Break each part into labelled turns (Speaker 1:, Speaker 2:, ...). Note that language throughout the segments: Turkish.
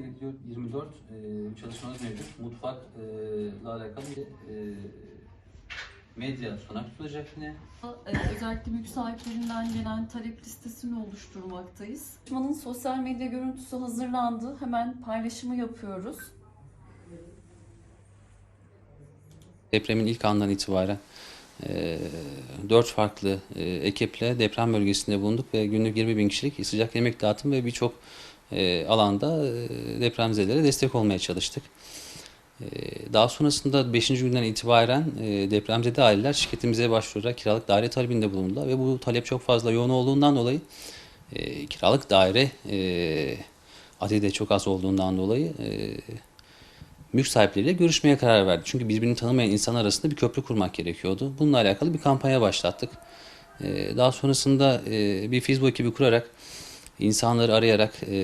Speaker 1: alakalı 24 e, çalışmamız mevcut. Mutfakla alakalı bir e, medya sunak tutulacak yine.
Speaker 2: Ee, özellikle mülk sahiplerinden gelen talep listesini oluşturmaktayız. Çalışmanın sosyal medya görüntüsü hazırlandı. Hemen paylaşımı yapıyoruz.
Speaker 3: Depremin ilk andan itibaren e, dört farklı e, ekiple deprem bölgesinde bulunduk ve günlük 20 bin kişilik sıcak yemek dağıtım ve birçok e, alanda e, depremzedelere destek olmaya çalıştık. E, daha sonrasında 5. günden itibaren e, depremzede aileler şirketimize başvurarak kiralık daire talebinde bulundular ve bu talep çok fazla yoğun olduğundan dolayı e, kiralık daire e, adedi de çok az olduğundan dolayı e, mülk sahipleriyle görüşmeye karar verdi. Çünkü birbirini tanımayan insanlar arasında bir köprü kurmak gerekiyordu. Bununla alakalı bir kampanya başlattık. Daha sonrasında bir Facebook ekibi kurarak insanları arayarak e,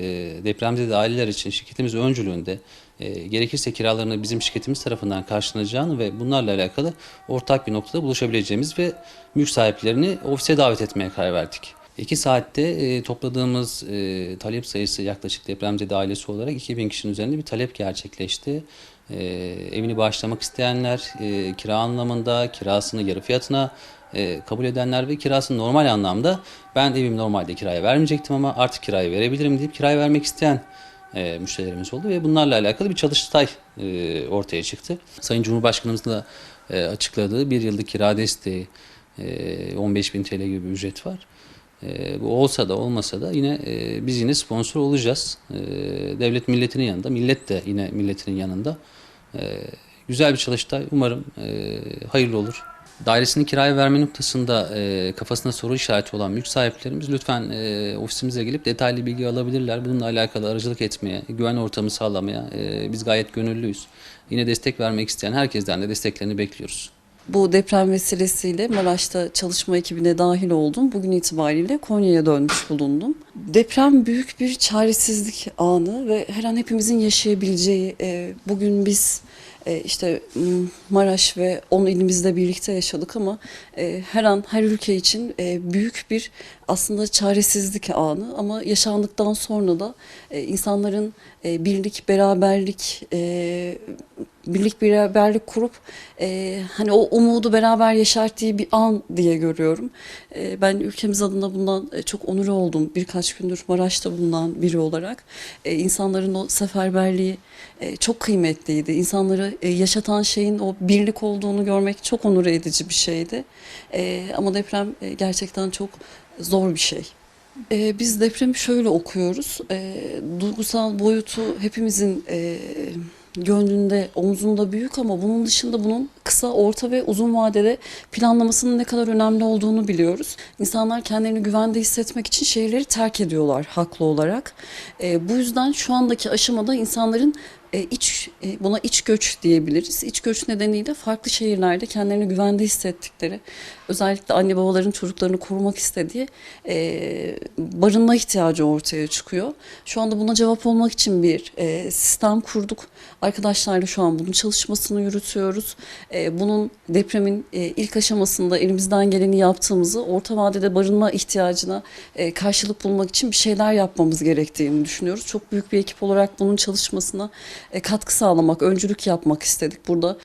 Speaker 3: depremzede aileler için şirketimiz öncülüğünde e, gerekirse kiralarını bizim şirketimiz tarafından karşılanacağını ve bunlarla alakalı ortak bir noktada buluşabileceğimiz ve mülk sahiplerini ofise davet etmeye karar verdik. İki saatte e, topladığımız e, talep sayısı yaklaşık depremzede ailesi olarak 2000 kişinin üzerinde bir talep gerçekleşti. E, evini bağışlamak isteyenler, e, kira anlamında kirasını yarı fiyatına e, kabul edenler ve kirasını normal anlamda ben evimi normalde kiraya vermeyecektim ama artık kiraya verebilirim deyip kiraya vermek isteyen e, müşterilerimiz oldu ve bunlarla alakalı bir çalıştay e, ortaya çıktı. Sayın Cumhurbaşkanımızın da e, açıkladığı bir yıllık kira desteği e, 15 bin TL gibi bir ücret var. E, bu olsa da olmasa da yine e, biz yine sponsor olacağız. E, devlet milletinin yanında, millet de yine milletinin yanında. E, güzel bir çalıştay. Umarım e, hayırlı olur. Dairesini kiraya verme noktasında e, kafasında soru işareti olan mülk sahiplerimiz lütfen e, ofisimize gelip detaylı bilgi alabilirler. Bununla alakalı aracılık etmeye, güven ortamı sağlamaya e, biz gayet gönüllüyüz. Yine destek vermek isteyen herkesten de desteklerini bekliyoruz.
Speaker 2: Bu deprem vesilesiyle Maraş'ta çalışma ekibine dahil oldum. Bugün itibariyle Konya'ya dönmüş bulundum. Deprem büyük bir çaresizlik anı ve her an hepimizin yaşayabileceği. e, Bugün biz e, işte Maraş ve 10 ilimizde birlikte yaşadık ama e, her an her ülke için büyük bir aslında çaresizlik anı ama yaşandıktan sonra da insanların birlik, beraberlik, birlik beraberlik kurup hani o umudu beraber yeşerttiği bir an diye görüyorum. Ben ülkemiz adına bundan çok onur oldum. Birkaç gündür Maraş'ta bulunan biri olarak. E, insanların o seferberliği e, çok kıymetliydi. İnsanları e, yaşatan şeyin o birlik olduğunu görmek çok onur edici bir şeydi. E, ama deprem e, gerçekten çok zor bir şey. Ee, biz depremi şöyle okuyoruz. Ee, duygusal boyutu hepimizin e, gönlünde, omzunda büyük ama bunun dışında bunun kısa, orta ve uzun vadede planlamasının ne kadar önemli olduğunu biliyoruz. İnsanlar kendilerini güvende hissetmek için şehirleri terk ediyorlar haklı olarak. Ee, bu yüzden şu andaki aşamada insanların e, iç e, buna iç göç diyebiliriz. İç göç nedeniyle farklı şehirlerde kendilerini güvende hissettikleri, özellikle anne babaların çocuklarını korumak istediği e, barınma ihtiyacı ortaya çıkıyor. Şu anda buna cevap olmak için bir e, sistem kurduk. Arkadaşlarla şu an bunun çalışmasını yürütüyoruz. E, bunun depremin e, ilk aşamasında elimizden geleni yaptığımızı, orta vadede barınma ihtiyacına e, karşılık bulmak için bir şeyler yapmamız gerektiğini düşünüyoruz. Çok büyük bir ekip olarak bunun çalışmasına e, katkı sağlamak, öncülük yapmak istedik burada.